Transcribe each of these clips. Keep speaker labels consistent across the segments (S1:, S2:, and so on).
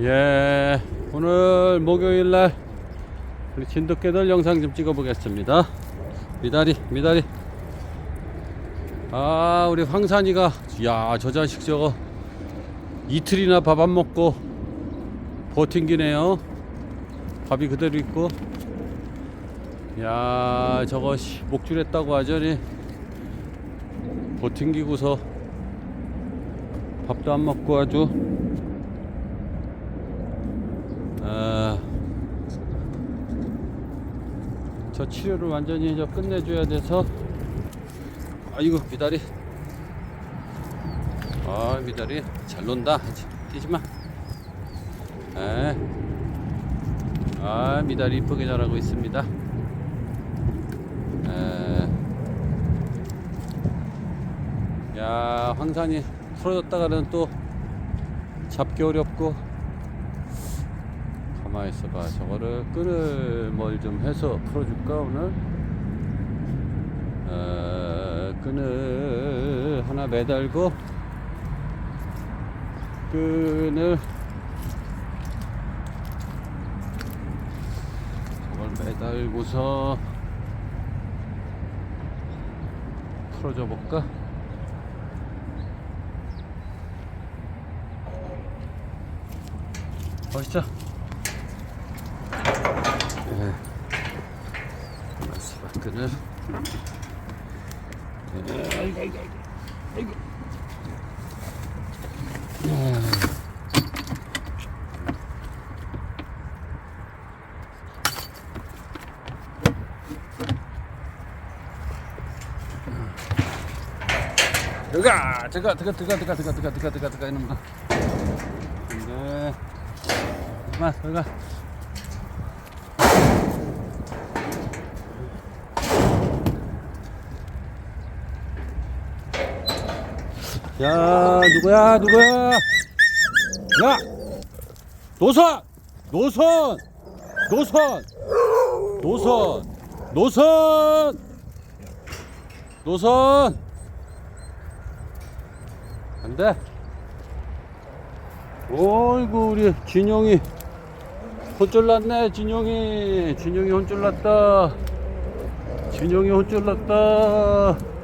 S1: 예, 오늘 목요일 날 우리 진돗개들 영상 좀 찍어 보겠습니다. 미다리, 미다리. 아, 우리 황산이가, 야, 저 자식 저거 이틀이나 밥 안 먹고 버팅기네요. 밥이 그대로 있고. 야, 저거 씨, 목줄했다고 하더니 버팅기고서 밥도 안 먹고 아주 저 치료를 완전히 저 끝내줘야 돼서. 아이고 미다리. 아 미다리. 잘 논다. 뛰지마. 에. 아 미다리 이쁘게 자라고 있습니다. 에. 야 황산이 풀어졌다가는 또 잡기 어렵고 가만히 있어봐 저거를 끈을 뭘 좀 해서 풀어줄까 오늘 어, 끈을 하나 매달고 끈을 저걸 매달고서 풀어줘 볼까? 멋있죠? 예. 마스바크는 예, 아이고 아이고 아이고 아이고 예. 야 누구야 누구야? 야 노선 노선 노선 노선 노선 노선. 안돼. 어이구 우리 진영이 혼쭐났네 진영이. 진영이 혼쭐났다. 진영이 혼쭐났다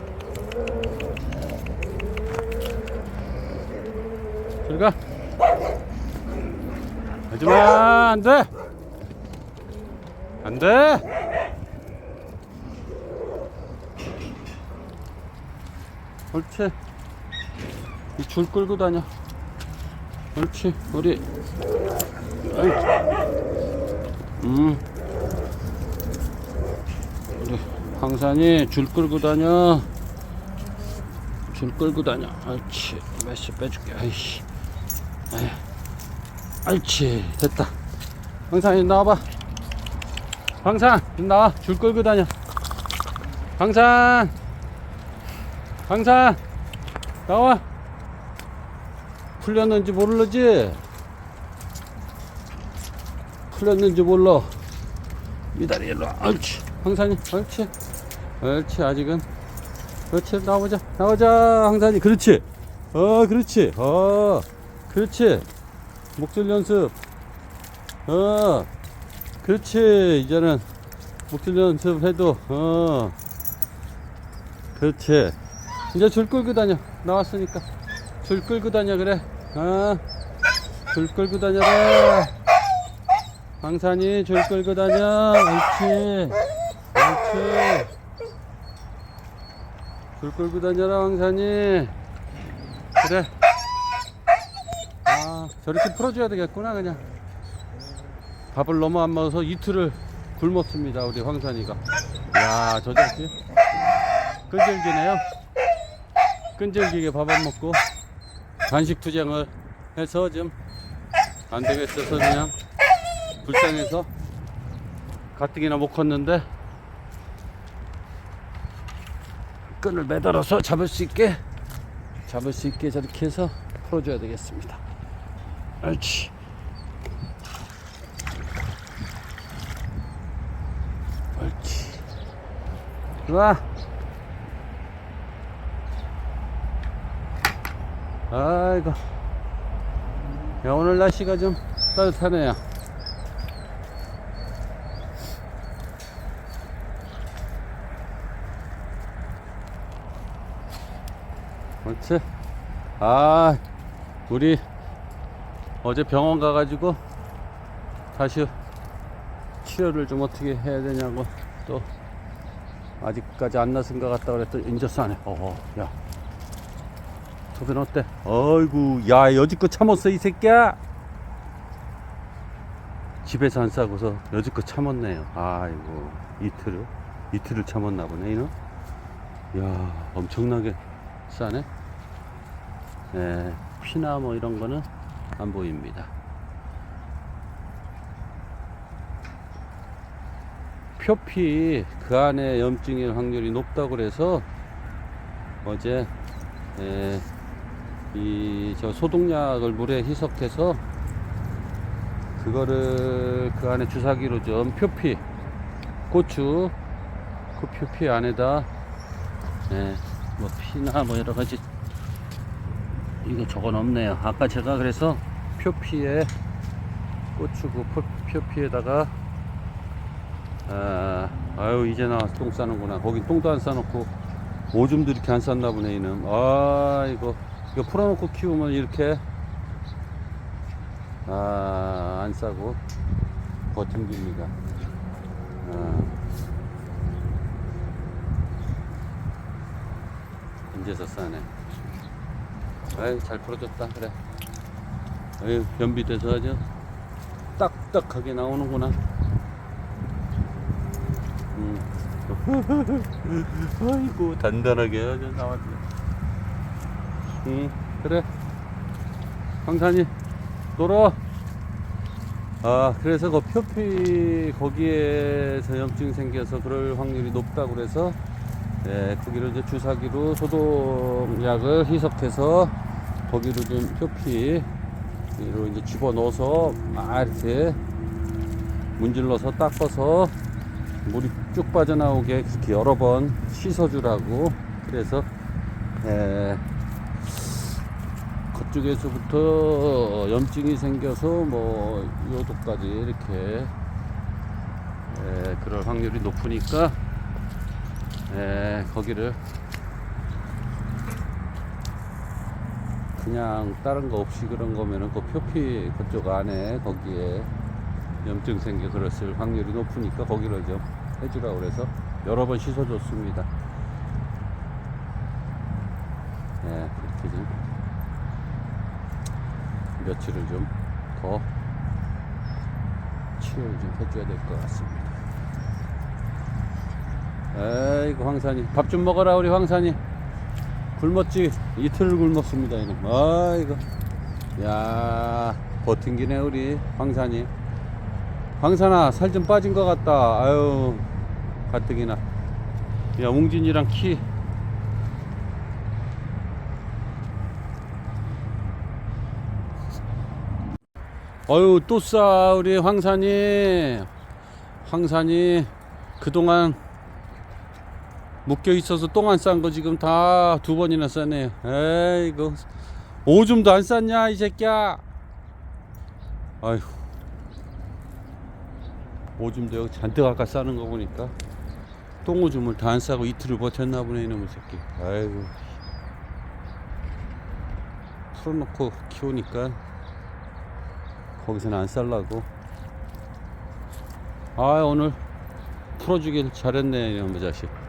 S1: 들어가 하지마 안 돼. 안 돼. 옳지. 이 줄 끌고 다녀. 옳지 우리. 아이. 음. 우리 황산이 줄 끌고 다녀. 줄 끌고 다녀. 옳지. 몇시 빼줄게. 아이씨 아이. 옳지 됐다. 황산이 나와봐. 황산 좀 나와. 줄 끌고 다녀. 황산. 황산. 나와. 풀렸는지 모르지? 풀렸는지 몰라. 미다리 일로 와. 옳지 황산이 옳지 옳지 아직은. 그렇지 나오자. 나오자 황산이. 그렇지. 어 그렇지. 어 그렇지. 목줄 연습. 어 그렇지. 이제는 목줄 연습 해도 어 그렇지. 이제 줄 끌고 다녀. 나왔으니까. 줄 끌고 다녀 그래. 어 줄 끌고 다녀라 황산이 줄 끌고 다녀. 옳지. 옳지. 줄 끌고 다녀라 황산이. 그래. 아 저렇게 풀어줘야 되겠구나 그냥. 밥을 너무 안 먹어서 이틀을 굶었습니다 우리 황산이가. 야 저 자식. 끈질기네요. 끈질기게 밥 안 먹고 간식 투쟁을 해서 좀 안 되겠어서 그냥 불쌍해서 가뜩이나 못 컸는데 끈을 매달아서 잡을 수 있게 잡을 수 있게 저렇게 해서 풀어줘야 되겠습니다. 옳지. 옳지. 좋아. 아이고. 야, 오늘 날씨가 좀 따뜻하네요. 그렇지. 아, 우리 어제 병원 가가지고 다시 치료를 좀 어떻게 해야 되냐고 또 아직까지 안 나선 것 같다 그랬더니 인제 싸네. 어, 야. 소변 어때? 어이구, 야, 여지껏 참았어, 이 새끼야! 집에서 안 싸고서 여지껏 참았네요. 아이고, 이틀을? 이틀을 참았나 보네, 이놈? 야 엄청나게 싸네. 예, 피나 뭐 이런 거는 안 보입니다. 표피 그 안에 염증일 확률이 높다고 그래서 어제 예, 이저 소독약을 물에 희석해서 그거를 그 안에 주사기로 좀 표피 고추 그 표피 안에다 예, 뭐 피나 뭐 여러 가지 이거 저건 없네요. 아까 제가 그래서 표피에 표- 표피에다가 아, 아유 이제 나와서 똥 싸는구나. 거긴 똥도 안 싸놓고 오줌도 이렇게 안 쌌나 보네 이놈. 아 이거 이거 풀어놓고 키우면 이렇게 아 안 싸고 버팅깁니다. 아. 인제서 싸네. 아이 잘 풀어줬다 그래. 아유 변비돼서 아주 딱딱하게 나오는구나. 음. 아이고 단단하게 아주 나왔네. 응 그래. 황산이 놀아. 아 그래서 그 표피 거기에서 염증 생겨서 그럴 확률이 높다고 그래서 예, 거기로 이제 주사기로 소독약을 희석해서 거기로 좀 표피로 이제 집어 넣어서 막 이렇게 문질러서 닦아서 물이 쭉 빠져나오게 그렇게 여러 번 씻어주라고 그래서 예, 그쪽에서부터 염증이 생겨서 뭐 요도까지 이렇게 예, 그럴 확률이 높으니까 예, 거기를 그냥 다른 거 없이 그런 거면은 그 표피 그쪽 안에 거기에 염증 생겨 그랬을 확률이 높으니까 거기를 좀 해주라 그래서 여러 번 씻어줬습니다. 예, 그렇게 좀 며칠을 좀 더 치료를 좀 해줘야 될 것 같습니다. 에이구 황산이 밥 좀 먹어라 우리 황산이 굶었지? 이틀을 굶었습니다 이놈. 아이고. 야 버팅기네 우리 황산이. 황산아 살 좀 빠진 것 같다. 아유 가뜩이나. 야 웅진이랑 키. 어유 또 싸 우리 황산이. 황산이 그동안 묶여 있어서 똥 안 싼 거 지금 다 두 번이나 싸네요. 에이구 오줌도 안 쌌냐 이 새끼야. 아휴 오줌도 여기 잔뜩 아까 싸는 거 보니까 똥 오줌을 다 안 싸고 이틀을 버텼나 보네 이놈의 새끼. 아이고 풀어놓고 키우니까 거기서는 안 쌀라고. 아 오늘 풀어주길 잘했네 이놈의 자식.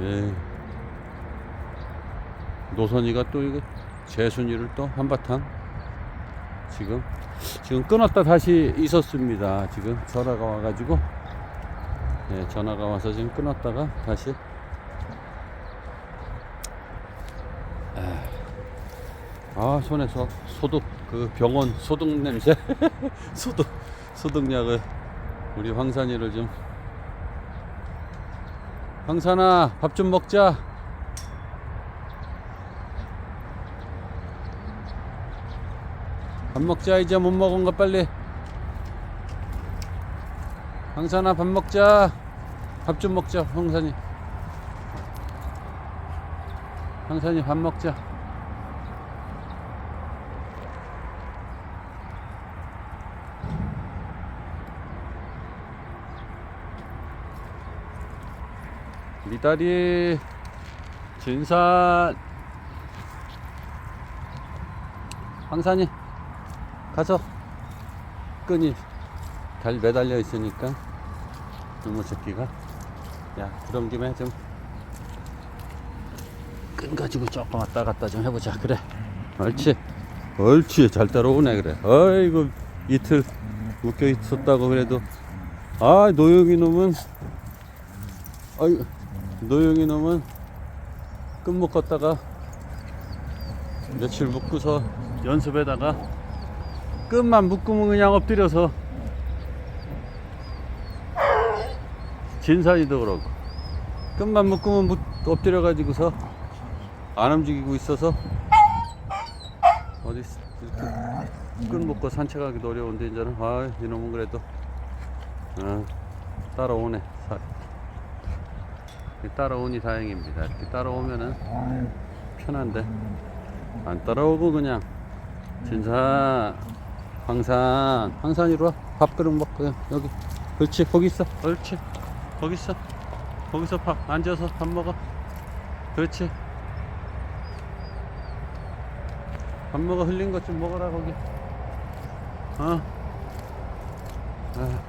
S1: 예. 노선이가 또 이거 재순이를 또 한바탕 지금 지금 끊었다 다시 있었습니다. 지금 전화가 와가지고 예, 전화가 와서 지금 끊었다가 다시 아, 아 손에서 소독 그 병원 소독 냄새 소독 소독약을 우리 황산이를 좀 황산아 밥 좀 먹자. 밥 먹자 이제 못 먹은 거 빨리. 황산아 밥 먹자. 밥 좀 먹자 황산이. 황산이 밥 먹자 미다리 진산 황산이 가서 끈이 달 매달려 있으니까 이모 새끼가 야 그런 김에 좀 끈 가지고 조금 왔다 갔다 좀 해보자. 그래. 옳지. 옳지. 잘 따라오네 그래. 아이고 이틀 묶여 있었다고 그래도. 아 노영이 놈은. 아이 노영이 놈은 끈 묶었다가 며칠 묶고서 연습에다가 끈만 묶으면 그냥 엎드려서 진산이도 그러고 끈만 묶으면 묶- 엎드려 가지고서 안 움직이고 있어서 어디 이렇게 끈 묶고 산책하기도 어려운데 이제는. 아 이놈은 그래도 아, 따라오네. 사- 따라오니 다행입니다. 이렇게 따라오면은 편한데? 안 따라오고 그냥 진산 황산 황산 이로 와. 밥그릇 먹고 여기. 그렇지 거기 있어. 옳지. 거기 있어. 거기서 밥 앉아서 밥 먹어. 그렇지. 밥 먹어. 흘린 것 좀 먹어라 거기. 어? 아.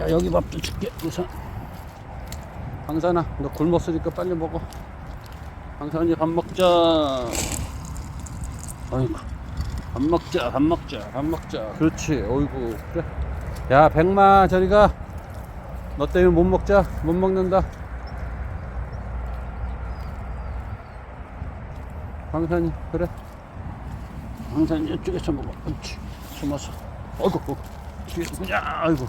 S1: 야 여기 밥도 줄게 우선 황산아 너 굶었으니까 빨리 먹어. 황산이 밥 먹자. 아이고 밥 먹자 밥 먹자 밥 먹자. 그렇지. 어이구 그래. 야 백마 저리가. 너 때문에 못 먹자. 못 먹는다. 황산이 그래. 황산이 이쪽에서 먹어. 그렇지. 숨어서. 어이구 어이구. 뒤에 누구냐 아이고.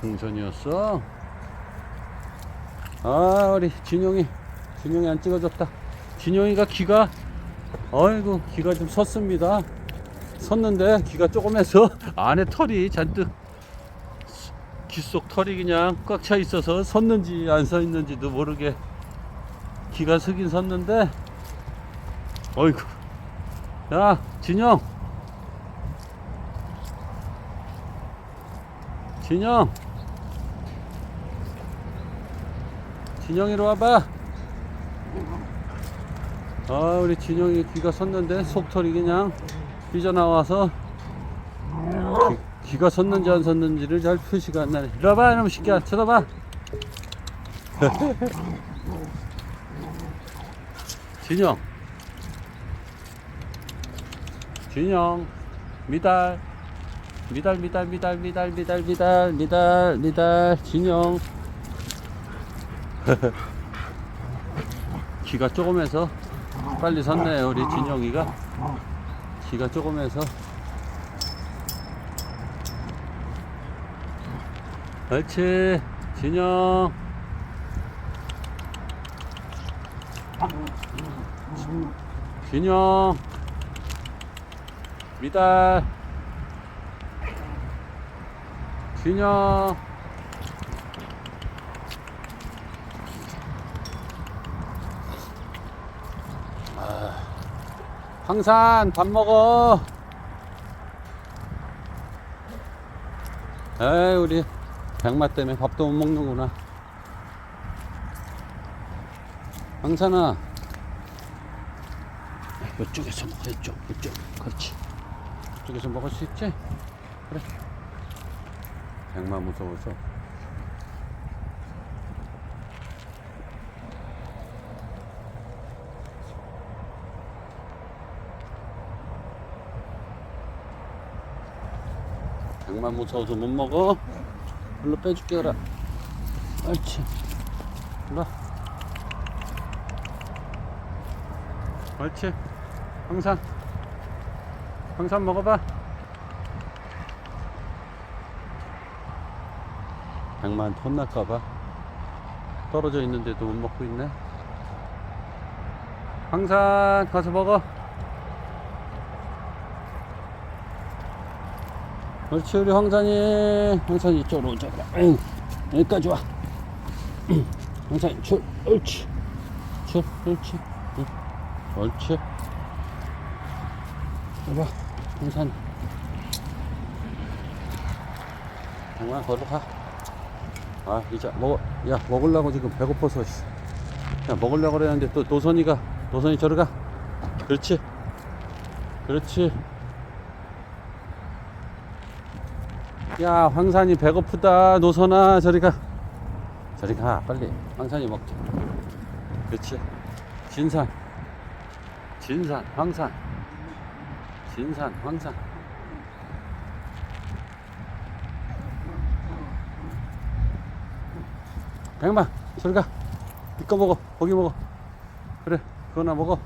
S1: 풍선이었어 아 우리 진용이 진용이 안 찍어줬다. 진용이가 귀가 아이고 귀가 좀 섰습니다. 섰는데 귀가 조금 해서 안에 털이 잔뜩 귀 속 털이 그냥 꽉 차 있어서 섰는지 안 서 있는지도 모르게 귀가 서긴 섰는데 어이구. 야 진영 진영 진영이로 와봐. 아 우리 진영이 귀가 섰는데 속털이 그냥 삐져나와서 귀, 귀가 섰는지 안 섰는지를 잘 표시가 안 나네. 이리 와봐 이놈 새끼야. 쳐다봐. 진영. 진영. 미달. 미달 미달 미달 미달 미달 미달 미달 미달. 진영 귀가 조금 해서 빨리 섰네요 우리 진영이가. 귀가 조금 해서. 그렇지 진영. 진영. 미달. 진영 황산 밥 먹어. 에이 우리 백마 때문에 밥도 못 먹는구나. 황산아. 이쪽에서 먹어 이쪽 이쪽 그렇지. 이쪽에서 먹을 수 있지? 그래. 백마 무서워서. 백만 무서워서 못 먹어. 일로 빼줄게, 그래. 옳지. 일로 와. 옳지. 황산. 황산 먹어봐. 백만 혼날까봐. 떨어져 있는데도 못 먹고 있네. 황산 가서 먹어. 그렇지 우리 황산이. 황산이 이쪽으로 오자 그래 여기까지 와. 황산이 출 옳지. 출 옳지. 응. 옳지. 여봐 황산 정말 걸어가. 아 이제 먹어. 야 먹으려고 지금 배고파서 씨. 야 먹으려고 그랬는데 또 노선이가 노선이 저리 가. 그렇지. 그렇지 야 황산이 배고프다. 노선아 저리 가. 저리 가 빨리. 황산이 먹자. 그렇지 진산. 진산 황산. 진산 황산. 백마 저리 가. 니꺼 먹어. 고기 먹어. 그래 그거나 먹어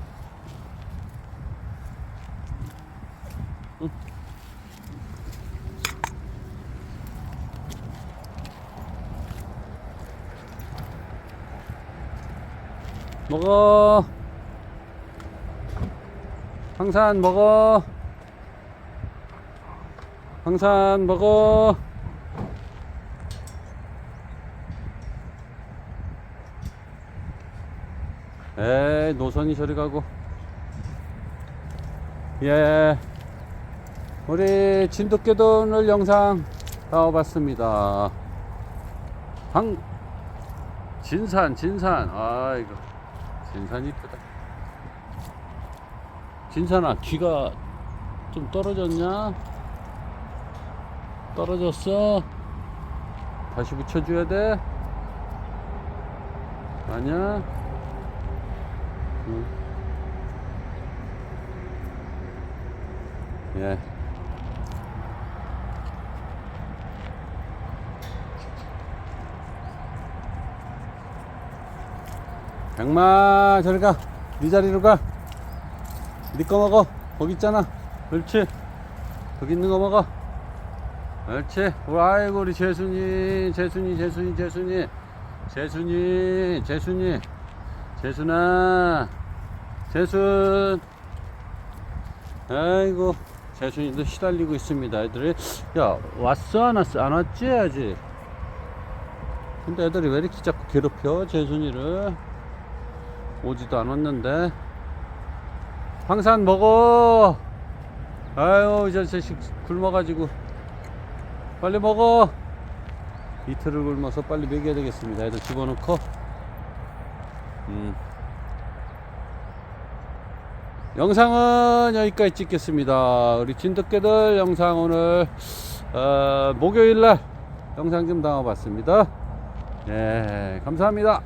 S1: 먹어. 황산 먹어. 황산 먹어. 에이 노선이 저리 가고. 예. 우리 진돗개도 오늘 영상 나와봤습니다. 황 진산 진산. 아이고 진산이 이쁘다. 진산아 귀가 좀 떨어졌냐? 떨어졌어? 다시 붙여줘야 돼? 아니야? 응. 예. 백마 저리 가. 네 자리로 가. 네 거 먹어. 거기 있잖아. 그렇지. 거기 있는 거 먹어. 그렇지. 우리 아이고 우리 재순이, 재순이, 재순이, 재순이, 재순이, 재순이, 재순아, 재순. 아이고 재순이도 시달리고 있습니다. 애들이 야 왔어 안 왔어 안 왔지 아직. 근데 애들이 왜 이렇게 자꾸 괴롭혀 재순이를 오지도 않았는데 황산 먹어. 아유 저 자식 굶어가지고 빨리 먹어. 이틀을 굶어서 빨리 먹여야 되겠습니다. 애들 집어넣고. 음. 영상은 여기까지 찍겠습니다. 우리 진돗개들 영상 오늘 어, 목요일 날 영상 좀 담아봤습니다. 예, 감사합니다.